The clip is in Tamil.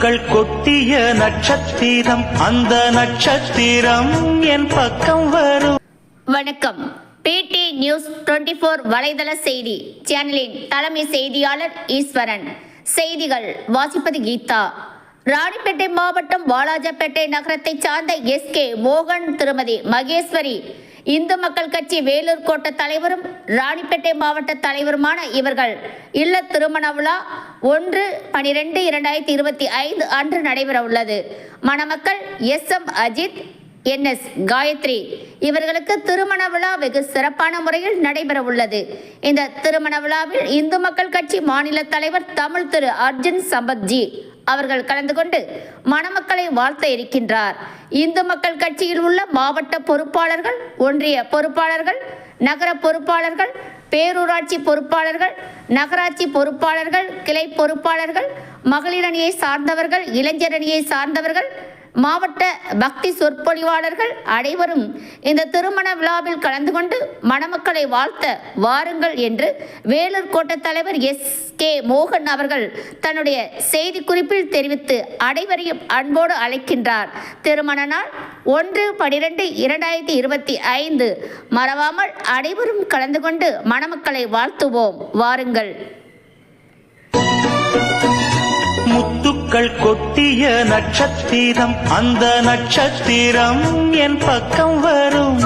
முத்துக்கள் கொட்டிய நட்சத்திரம் அந்த நட்சத்திரம் என் பக்கம் வரும். வணக்கம். பிடி நியூஸ் 24 ஃபோர் வலைதள செய்தி சேனலின் தலைமை செய்தியாளர் ஈஸ்வரன். செய்திகள் வாசிப்பது கீதா. ராணிப்பேட்டை மாவட்டம் வாலாஜப்பேட்டை நகரத்தை சார்ந்த எஸ் கே மோகன் திருமதி மகேஸ்வரி. இந்து மக்கள் கட்சி வேலூர் கோட்ட தலைவரும் ராணிப்பேட்டை மாவட்ட தலைவருமான இவர்கள். இல்ல திருமண விழா ஒன்று பனிரெண்டு இரண்டாயிரத்தி இருபத்தி ஐந்து அன்று நடைபெற உள்ளது. மணமக்கள் S M Ajith N S Gayathri. இவர்களுக்கு திருமண விழா வெகு சிறப்பான முறையில் நடைபெற உள்ளது. இந்த திருமண விழாவில் இந்து மக்கள் கட்சி மாநில தலைவர் தமிழ் திரு அர்ஜுன் சம்பத்ஜி அவர்கள் கலந்து கொண்டு மணமக்களை வாழ்த்த இருக்கின்றார். இந்து மக்கள் கட்சியில் உள்ள மாவட்ட பொறுப்பாளர்கள் ஒன்றிய பொறுப்பாளர்கள் நகர பொறுப்பாளர்கள் பேரூராட்சி பொறுப்பாளர்கள் நகராட்சி பொறுப்பாளர்கள் கிளை பொறுப்பாளர்கள் மகளிர் அணியை சார்ந்தவர்கள் இளைஞர் அணியை சார்ந்தவர்கள் மாவட்ட பக்தி சொற்பொழிவாளர்கள் அனைவரும் இந்த திருமண விழாவில் கலந்து கொண்டு மணமக்களை வாழ்த்த வாருங்கள் என்று வேலூர் கோட்ட தலைவர் எஸ் கே மோகன் அவர்கள் தன்னுடைய செய்திக்குறிப்பில் தெரிவித்து அனைவரையும் அன்போடு அழைக்கின்றார். திருமண நாள் ஒன்று பனிரெண்டு இரண்டாயிரத்தி இருபத்தி ஐந்து. மறவாமல் அனைவரும் கலந்து கொண்டு மணமக்களை வாழ்த்துவோம். வாருங்கள். முத்துக்கள் கொட்டிய நட்சத்திரம் அந்த நட்சத்திரம் என் பக்கம் வரும்.